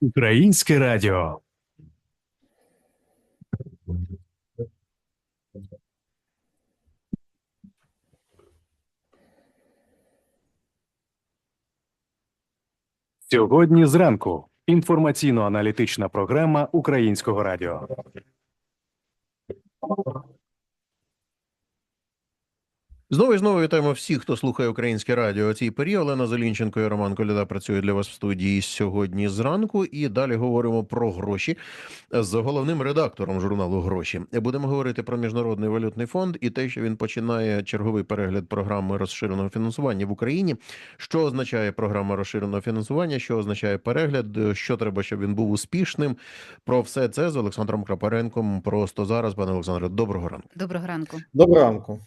Українське радіо. Сьогодні зранку. Інформаційно-аналітична програма Українського радіо. Знову і знову вітаємо всіх, хто слухає українське радіо. Цій порі Олена Зелінченко і Роман Коляда працюють для вас в студії сьогодні зранку. І далі говоримо про гроші з головним редактором журналу Гроші. Будемо говорити про міжнародний валютний фонд і те, що він починає черговий перегляд програми розширеного фінансування в Україні. Що означає програма розширеного фінансування? Що означає перегляд? Що треба, щоб він був успішним? Про все це з Олександром Крапаренком. Просто зараз, пане Олександре, доброго ранку. Доброго ранку. Доброго ранку.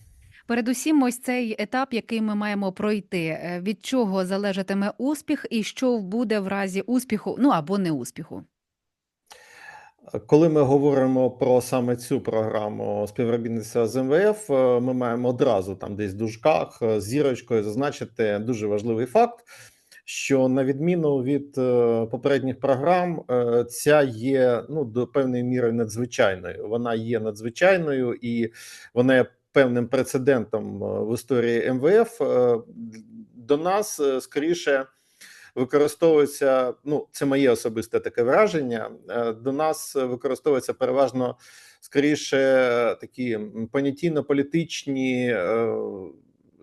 Передусім, ось цей етап, який ми маємо пройти. Е, Від чого залежатиме успіх, і що буде в разі успіху, ну або не успіху. Коли ми говоримо про саме цю програму співробітництва з МВФ, е, ми маємо одразу там десь в дужках е, зірочкою зазначити дуже важливий факт, що на відміну від попередніх програм, ця є ну до певної міри надзвичайною. Вона є надзвичайною і вона є певним прецедентом е, в історії МВФ. Е, До нас е, скоріше використовується. Ну, це моє особисте таке враження. До нас використовується переважно скоріше такі понятійно-політичні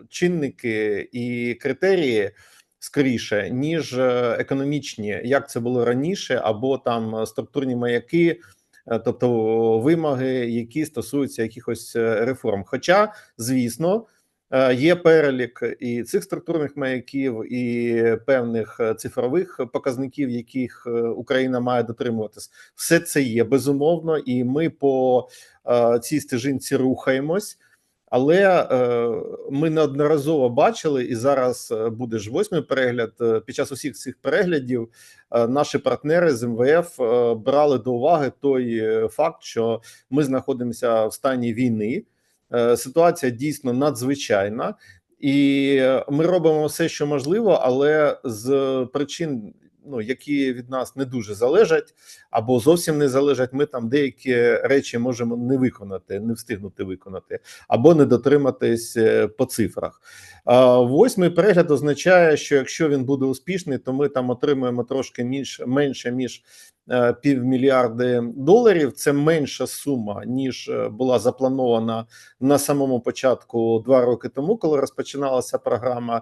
чинники і критерії. Скоріше ніж економічні, як це було раніше, або там структурні маяки, тобто вимоги, які стосуються якихось е, реформ. Хоча, звісно, е, є перелік і цих структурних маяків, і певних е, цифрових показників, яких е, Україна має дотримуватись. Все це є безумовно, і ми по е, цій стежинці рухаємось. Але е, ми неодноразово бачили, і зараз е, буде ж восьмий перегляд. е, Під час усіх цих переглядів наші партнери з МВФ брали до уваги той факт, що ми знаходимося в стані війни. Ситуація дійсно надзвичайна, і ми робимо все, що можливо, але з причин, ну які від нас не дуже залежать, або зовсім не залежать. Ми там деякі речі можемо не виконати, не встигнути виконати, або не дотриматись е, по цифрах. Восьмий перегляд означає, що якщо він буде успішний, то ми там отримуємо трошки між менше ніж е, півмільярди доларів. Це менша сума ніж е, була запланована на самому початку два роки тому, коли розпочиналася програма.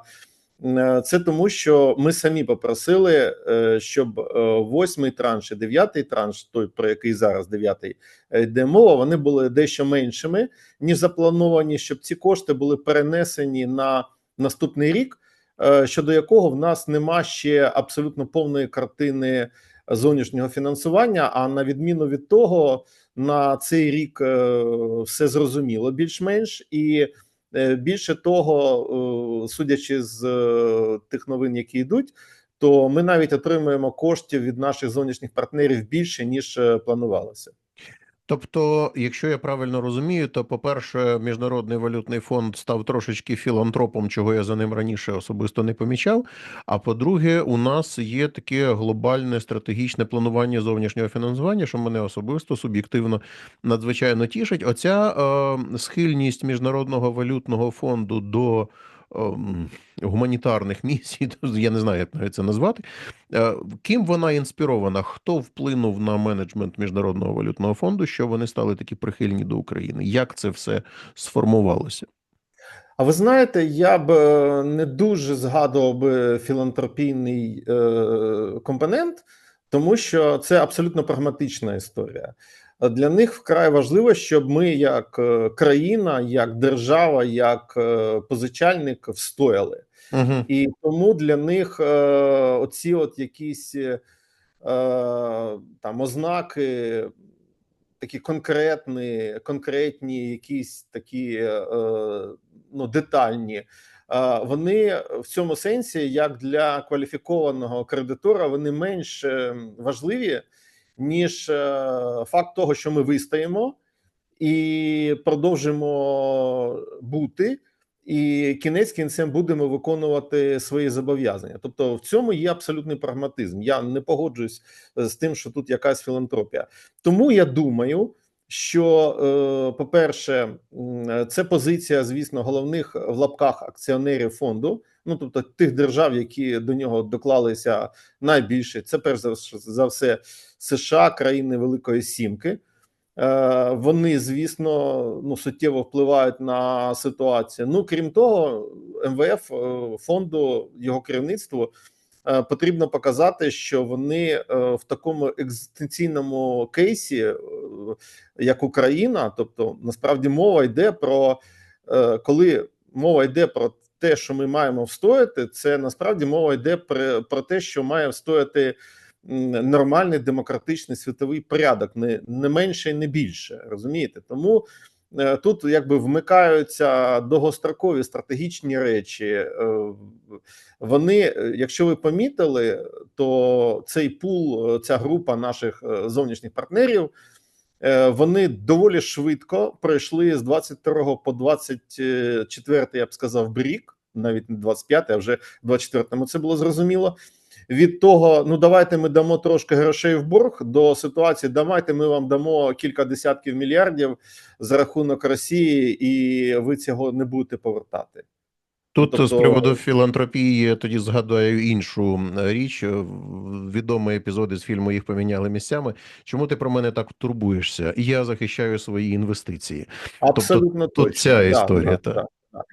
Е, Це тому, що ми самі попросили, е, щоб е, восьмий транш і дев'ятий транш, той про який зараз дев'ятий йде мова, вони були дещо меншими ніж заплановані, щоб ці кошти були перенесені на наступний рік, щодо якого в нас нема ще абсолютно повної картини зовнішнього фінансування. А на відміну від того, на цей рік все зрозуміло більш-менш і. Е, Більше того, е, судячи з е, тих новин, які йдуть, то ми навіть отримуємо коштів від наших зовнішніх партнерів більше ніж планувалося. Тобто, якщо я правильно розумію, то по-перше, міжнародний валютний фонд став трошечки філантропом, чого я за ним раніше особисто не помічав. А по-друге, у нас є таке глобальне стратегічне планування зовнішнього фінансування, що мене особисто суб'єктивно надзвичайно тішить. Оця е, схильність міжнародного валютного фонду до гуманітарних місій, я не знаю, як навіть це назвати. Е, Ким вона інспірована? Хто вплинув на менеджмент міжнародного валютного фонду, що вони стали такі прихильні до України? Як це все сформувалося? А ви знаєте, я б е, не дуже згадував би філантропійний е, компонент, тому що це абсолютно прагматична історія. Для них вкрай важливо, щоб ми, як е, країна, як держава, як е, позичальник, встояли. Угу. І тому для них е, оці от якісь е, там ознаки, такі конкретні, конкретні, якісь такі е, ну, детальні. е, Вони в цьому сенсі, як для кваліфікованого кредитора, вони менш важливі, ніж е, факт того, що ми вистоїмо і продовжимо бути. і кінець кінцем будемо виконувати свої зобов'язання. Тобто, в цьому є абсолютний прагматизм. Я не погоджуюсь з тим, що тут якась філантропія. Тому я думаю, що, е, по-перше, це позиція, звісно, головних в лапках акціонерів фонду. Ну, тобто тих держав, які до нього доклалися найбільше, це перш за все США, країни Великої Сімки. Е, Вони, звісно, ну суттєво впливають на ситуацію. Ну крім того, МВФ е, фонду його керівництву е, потрібно показати, що вони е, в такому екзистенційному кейсі, е, як Україна, тобто насправді мова йде про е, коли мова йде про те, що ми маємо встояти, це насправді мова йде про, те, що має встояти нормальний демократичний світовий порядок, не, не менше і не більше. Розумієте? Тому е, тут якби вмикаються довгострокові стратегічні речі. Е, Вони, е, якщо ви помітили, то цей пул, е, ця група наших е, зовнішніх партнерів. е, Вони доволі швидко пройшли з 22 по 24, я б сказав, рік, навіть не 25, а вже в 24-му це було зрозуміло. Від того, ну давайте ми дамо трошки грошей в борг до ситуації. Давайте ми вам дамо кілька десятків мільярдів за рахунок Росії, і ви цього не будете повертати. Тут Тобто- з приводу філантропії тоді згадаю іншу річ. Е, Відомий епізод із фільму їх поміняли місцями. Чому ти про мене так турбуєшся? Я захищаю свої інвестиції. Абсолютно тут точно. ця історія, та. да.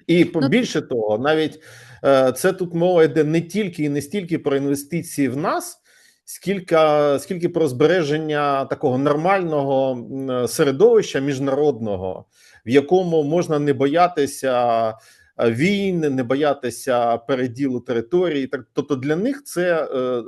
І по- Ну, більше того, навіть це тут мова йде не тільки і не стільки про інвестиції в нас, скільки, скільки про збереження такого нормального середовища міжнародного, в якому можна не боятися е, війн, не боятися переділу території. Так, тобто для них це е,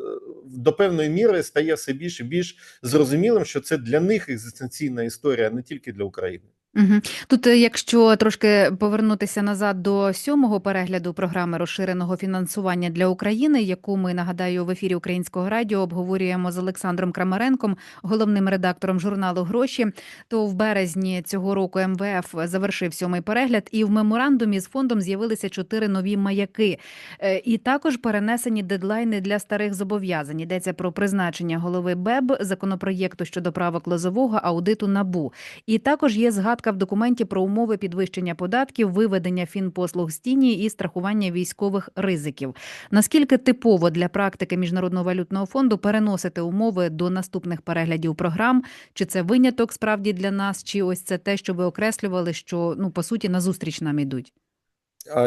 до певної міри стає все більш і більш зрозумілим, що це для них екзистенційна історія, не тільки для України. Угу. Тут, е, якщо трошки повернутися назад до сьомого перегляду програми розширеного фінансування для України, яку ми нагадаю в ефірі Українського радіо обговорюємо з Олександром Крамаренком, головним редактором журналу Гроші, то в березні цього року МВФ завершив сьомий перегляд, і в меморандумі з фондом з'явилися чотири нові маяки, Е, і також перенесені дедлайни для старих зобов'язань. Йдеться про призначення голови БЕБ, законопроєкту щодо правок лозового аудиту НАБУ. І також є згадка в документі про умови підвищення податків, виведення фінпослуг з тіні і страхування військових ризиків. Наскільки типово для практики міжнародного валютного фонду переносити умови до наступних переглядів програм? Чи це виняток справді для нас, чи ось це те, що ви окреслювали, що ну по суті назустріч нам ідуть?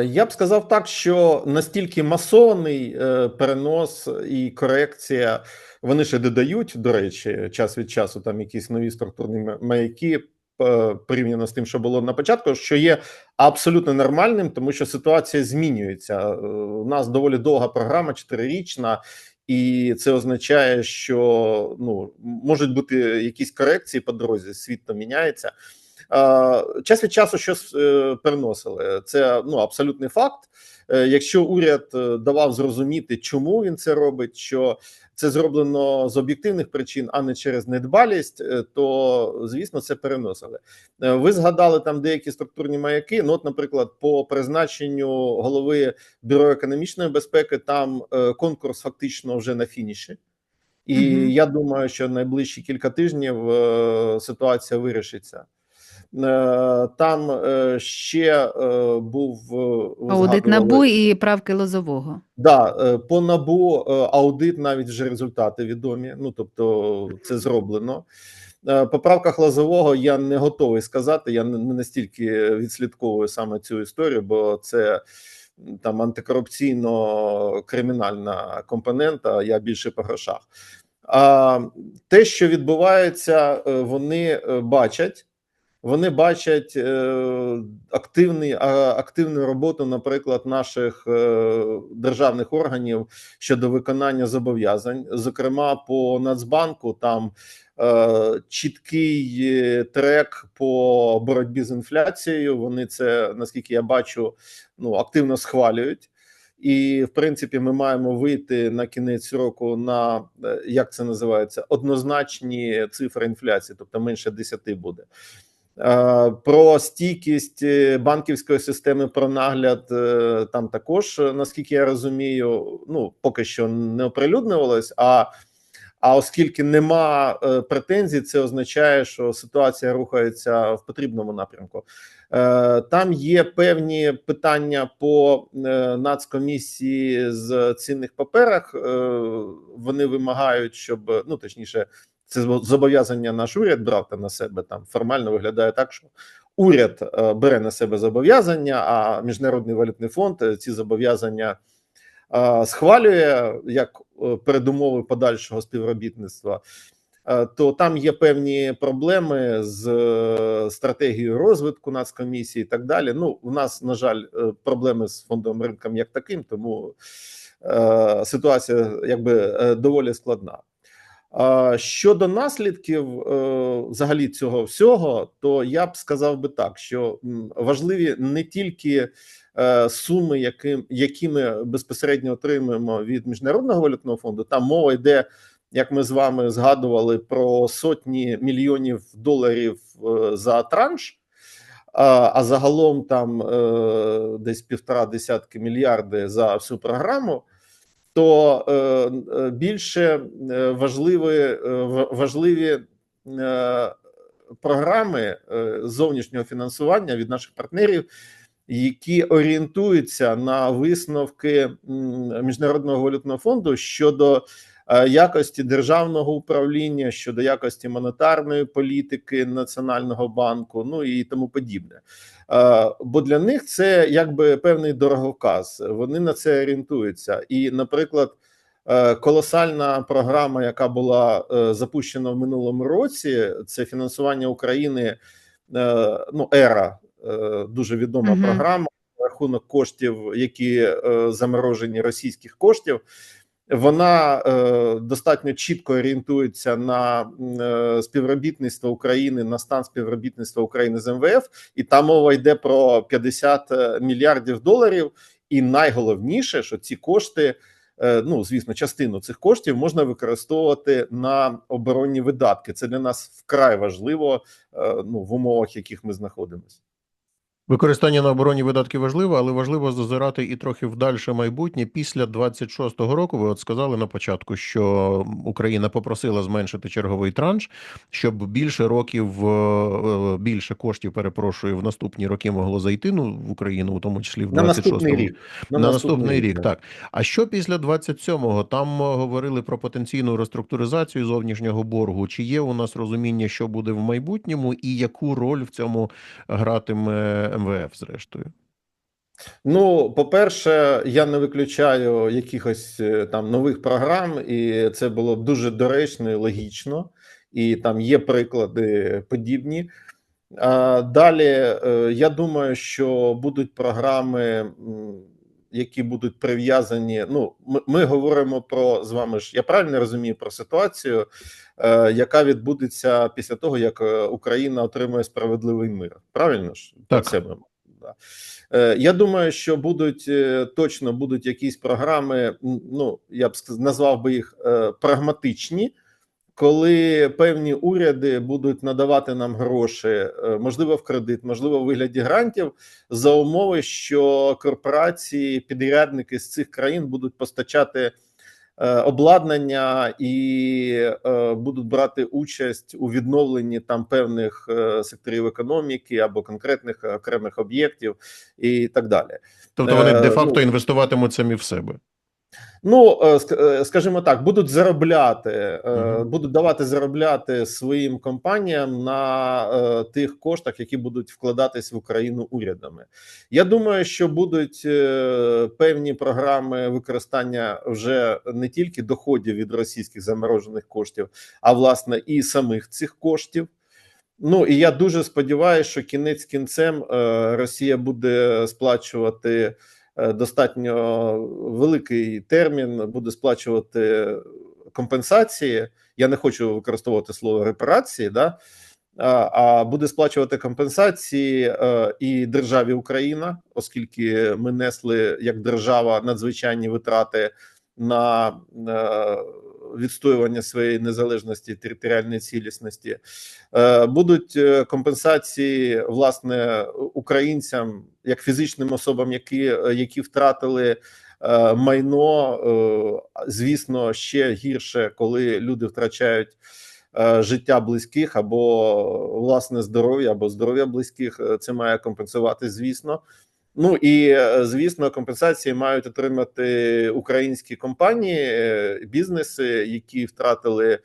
Я б сказав так, що настільки масований е, перенос і корекція, вони ще додають, до речі, час від часу там якісь нові структурні ма- маяки порівняно з тим, що було на початку, що є абсолютно нормальним, тому що ситуація змінюється. Е, У нас доволі довга програма, чотирирічна, і це означає, що ну можуть бути якісь корекції по дорозі, світ то міняється. Е, Час від часу щось е, переносили. Це ну абсолютний факт. Е, Якщо уряд е, давав зрозуміти, чому він це робить, що це зроблено з об'єктивних причин, а не через недбалість, е, то звісно це переносили. Ви згадали там деякі структурні маяки. Ну, от, наприклад, по призначенню голови бюро економічної безпеки, там конкурс фактично вже на фініші. І Мгм. я думаю, що найближчі кілька тижнів е, ситуація вирішиться. Е, Там е, ще е, був Аудит набу і правки лозового. Да, по набу аудит навіть вже результати відомі. Ну тобто, це зроблено. По правках лозового я не готовий сказати. Я не настільки відслідковую саме цю історію, бо це там антикорупційно-кримінальна компонента. Я більше по грошах. А те, що відбувається, вони бачать. Вони бачать е, активний, активну роботу, наприклад, наших е, державних органів щодо виконання зобов'язань. Зокрема, по Нацбанку там е, чіткий трек по боротьбі з інфляцією. Вони це, наскільки я бачу, ну активно схвалюють. І в принципі, ми маємо вийти на кінець року на е, як це називається однозначні цифри інфляції, тобто менше 10 буде. Е, Про стійкість е, банківської системи, про нагляд е, там також, наскільки я розумію, ну поки що не оприлюднювалось. А а оскільки нема претензій, це означає, що ситуація рухається в потрібному напрямку. Там є певні питання по нацкомісії з цінних паперах. Вони вимагають, щоб ну точніше, це зобов'язання наш уряд брав на себе. Там формально виглядає так, що уряд е, бере на себе зобов'язання, а міжнародний валютний фонд е, ці зобов'язання е, схвалює як передумови подальшого співробітництва. То там є певні проблеми з стратегією розвитку нацкомісії і так далі. Ну, у нас, на жаль, проблеми з фондовим ринком як таким, тому е, ситуація якби доволі складна. Щодо наслідків е, взагалі цього всього, то я б сказав би так, що важливі не тільки е, суми, яким, які ми безпосередньо отримуємо від міжнародного валютного фонду. Там мова йде, як ми з вами згадували, про сотні мільйонів доларів е, за транш. А, загалом там десь півтора десятки мільярди за всю програму то е, е, більше е, важливі, важливі програми зовнішнього фінансування від наших партнерів, які орієнтуються на висновки міжнародного валютного фонду щодо якості державного управління, щодо якості монетарної політики Національного банку, ну і тому подібне. Е, Бо для них це якби певний дороговказ. Вони на це орієнтуються. І, наприклад, е, колосальна програма, яка була е, запущена в минулому році, це фінансування України. е, Ну, ера е, дуже відома Мгм. програма рахунок коштів, які е, заморожені російських коштів. Вона е, достатньо чітко орієнтується на е, співробітництво України на стан співробітництва України з МВФ, і там мова йде про 50 мільярдів доларів. І найголовніше, що ці кошти, е, ну звісно, частину цих коштів можна використовувати на оборонні видатки. Це для нас вкрай важливо е, ну, в умовах, в яких ми знаходимося. Використання на оборонні видатки важливо, але важливо зазирати і трохи в дальше майбутнє. Після 26-го року ви от сказали на початку, що Україна попросила зменшити черговий транш, щоб більше років е, е, більше коштів, перепрошую, в наступні роки могло зайти. Ну в Україну, у тому числі в На наступний 26-му. рік. На, наступний рік, да. так. А що після 27-го? Там е, говорили про потенційну реструктуризацію зовнішнього боргу. Чи є у нас розуміння, що буде в майбутньому, і яку роль в цьому гратиме МВФ, зрештою? Ну, по-перше, я не виключаю якихось е, там нових програм, і це було б дуже доречно і логічно, і там є приклади подібні. А далі, е, я думаю, що будуть програми, які будуть прив'язані. Ну, ми, ми говоримо про з вами ж. Я правильно розумію про ситуацію, е, яка відбудеться після того, як е, Україна отримує справедливий мир. Правильно ж Так. це ми да. Е, Я думаю, що будуть е, точно будуть якісь програми. Ну я б назвав би їх е, прагматичні, коли певні уряди будуть надавати нам гроші, е, можливо, в кредит, можливо, в вигляді грантів, за умови, що корпорації, підрядники з цих країн будуть постачати. е, Обладнання і е, будуть брати участь у відновленні там певних секторів економіки або конкретних окремих об'єктів і так далі. Тобто вони Е, де-факто ну- інвестуватимуть самі в себе. Ну, е, е, скажімо так, будуть заробляти, е, будуть давати заробляти своїм компаніям на тих коштах, які будуть вкладатись в Україну урядами. Я думаю, що будуть певні програми використання вже не тільки доходів від російських заморожених коштів, а власне і самих цих коштів. Ну і я дуже сподіваюся, що кінець кінцем Росія буде сплачувати достатньо великий термін, буде сплачувати компенсації. Я не хочу використовувати слово репарації, да? а, а буде сплачувати компенсації е, і державі Україна, оскільки ми несли як держава надзвичайні витрати на е, відстоювання своєї незалежності територіальної цілісності. Е, Будуть е, компенсації власне українцям як фізичним особам, які, е, які втратили майно. Звісно, ще гірше, коли люди втрачають. Життя близьких або власне здоров'я, або здоров'я близьких, це має компенсувати, звісно. Ну і е, звісно, компенсації мають отримати українські компанії, е, бізнеси, які втратили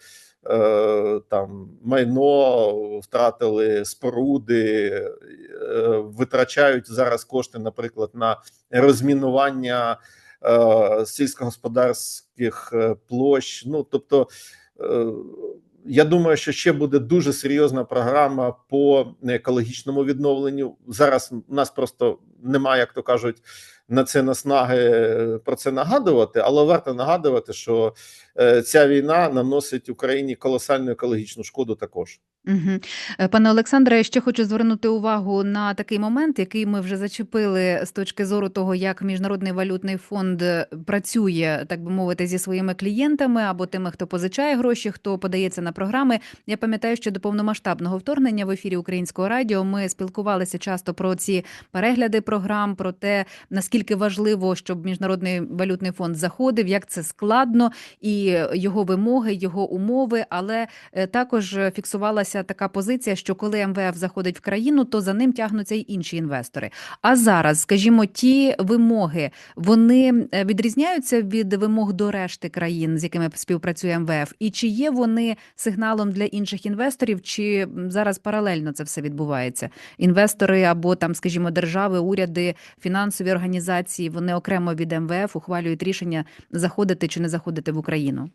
е, там майно, втратили споруди, витрачають зараз кошти, наприклад, на розмінування сільськогосподарських площ. Ну тобто. Я думаю, що ще буде дуже серйозна програма по екологічному відновленню. Зараз у нас просто немає, як то кажуть, на це наснаги е, про це нагадувати, але варто нагадувати, що е, ця війна наносить Україні колосальну екологічну шкоду також. Угу. Пане Олександре, я ще хочу звернути увагу на такий момент, який ми вже зачепили з точки зору того, як міжнародний валютний фонд е, працює, так би мовити, зі своїми клієнтами або тими, хто позичає гроші, хто подається на програми. Я пам'ятаю, що до повномасштабного вторгнення в ефірі Українського радіо ми спілкувалися часто про ці перегляди програм, про те, наскільки важливо, щоб міжнародний валютний фонд заходив, як це складно, і його вимоги, його умови, але е, також фіксувалася така позиція, що коли МВФ заходить в країну, то за ним тягнуться й інші інвестори. А зараз, скажімо, ті вимоги вони е, відрізняються від вимог до решти країн, з якими співпрацює МВФ, і чи є вони сигналом для інших інвесторів, чи зараз паралельно це все відбувається? Інвестори або там, скажімо, держави, уряди, фінансові організації вони окремо від МВФ ухвалюють рішення заходити чи не заходити в Україну.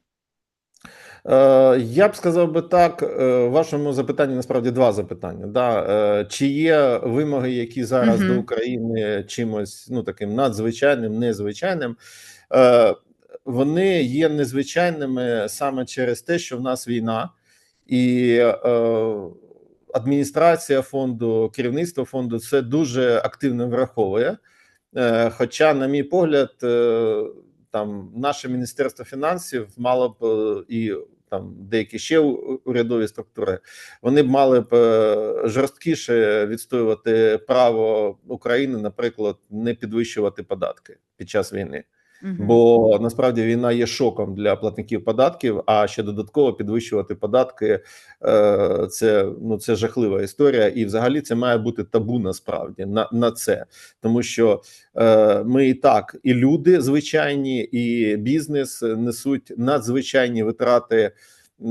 Е, Я б сказав би так, е, в вашому запитанні насправді два запитання. Да? Е, Чи є вимоги, які зараз Мгм. до України чимось ну таким надзвичайним, незвичайним? Вони є незвичайними саме через те, що в нас війна, і адміністрація фонду, керівництво фонду це дуже активно враховує. Хоча, на мій погляд, там наше міністерство фінансів мало б і там деякі ще урядові структури, вони б мали б е, жорсткіше відстоювати право України, наприклад, не підвищувати податки під час війни. Мгм. Бо насправді війна є шоком для платників податків. А ще додатково підвищувати податки е, це ну це жахлива історія, і взагалі це має бути табу насправді на, на це, тому що е, ми і так, і люди звичайні, і бізнес несуть надзвичайні витрати.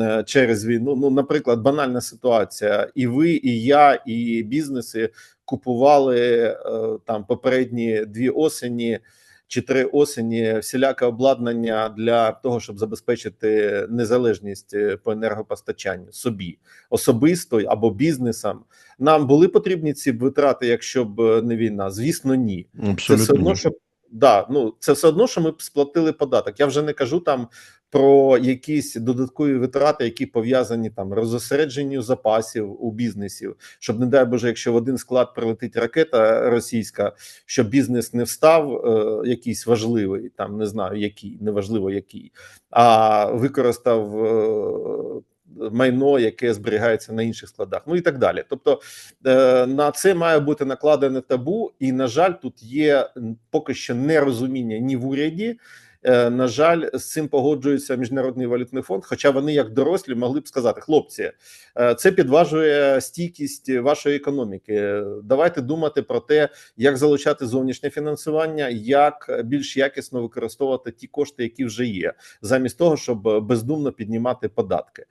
е, Через війну, ну, наприклад, банальна ситуація, і ви, і я, і бізнеси купували е, там попередні дві осені чи три осені всіляке обладнання для того, щоб забезпечити незалежність е, по енергопостачанню собі особисто або бізнесам. Нам були потрібні ці витрати, якщо б е, не війна? Звісно, ні. Це все одно, ні. Да, ну це все одно, що ми сплатили податок. Я вже не кажу там про якісь додаткові витрати, які пов'язані там розосередженню запасів у бізнесів, щоб не дай Боже, якщо в один склад прилетить ракета російська, щоб бізнес не встав е, якийсь важливий, там не знаю який, неважливо який, а використав. Е, Майно, яке зберігається на інших складах, ну і так далі. Тобто е, на це має бути накладене табу, і на жаль, тут є поки що нерозуміння ні в уряді. Е, На жаль, з цим погоджується міжнародний валютний фонд. Хоча вони, як дорослі, могли б сказати: хлопці, е, це підважує стійкість вашої економіки. Давайте думати про те, як залучати зовнішнє фінансування, як більш якісно використовувати ті кошти, які вже є, замість того, щоб бездумно піднімати податки.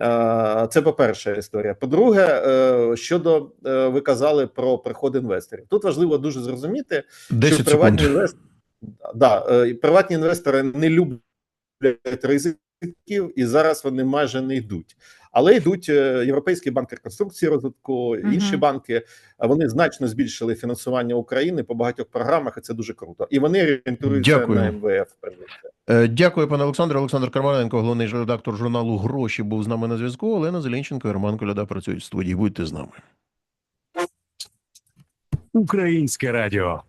Е, Це по перше історія. По-друге, е, щодо е, ви казали про приход інвесторів. Тут важливо дуже зрозуміти, 10 що приватні інвестори да, приватні інвестори не люблять ризиків, і зараз вони майже не йдуть. Але йдуть е, Європейський банк реконструкції розвитку, інші банки. Вони значно збільшили фінансування України по багатьох програмах, і це дуже круто. І вони орієнтуються Дякую. на МВФ. Е, Дякую, пане Олександре. Олександр Карманенко, головний редактор журналу Гроші, був з нами на зв'язку. Олена Зеленченко і Роман Коляда працюють в студії. Будьте з нами. Українське радіо.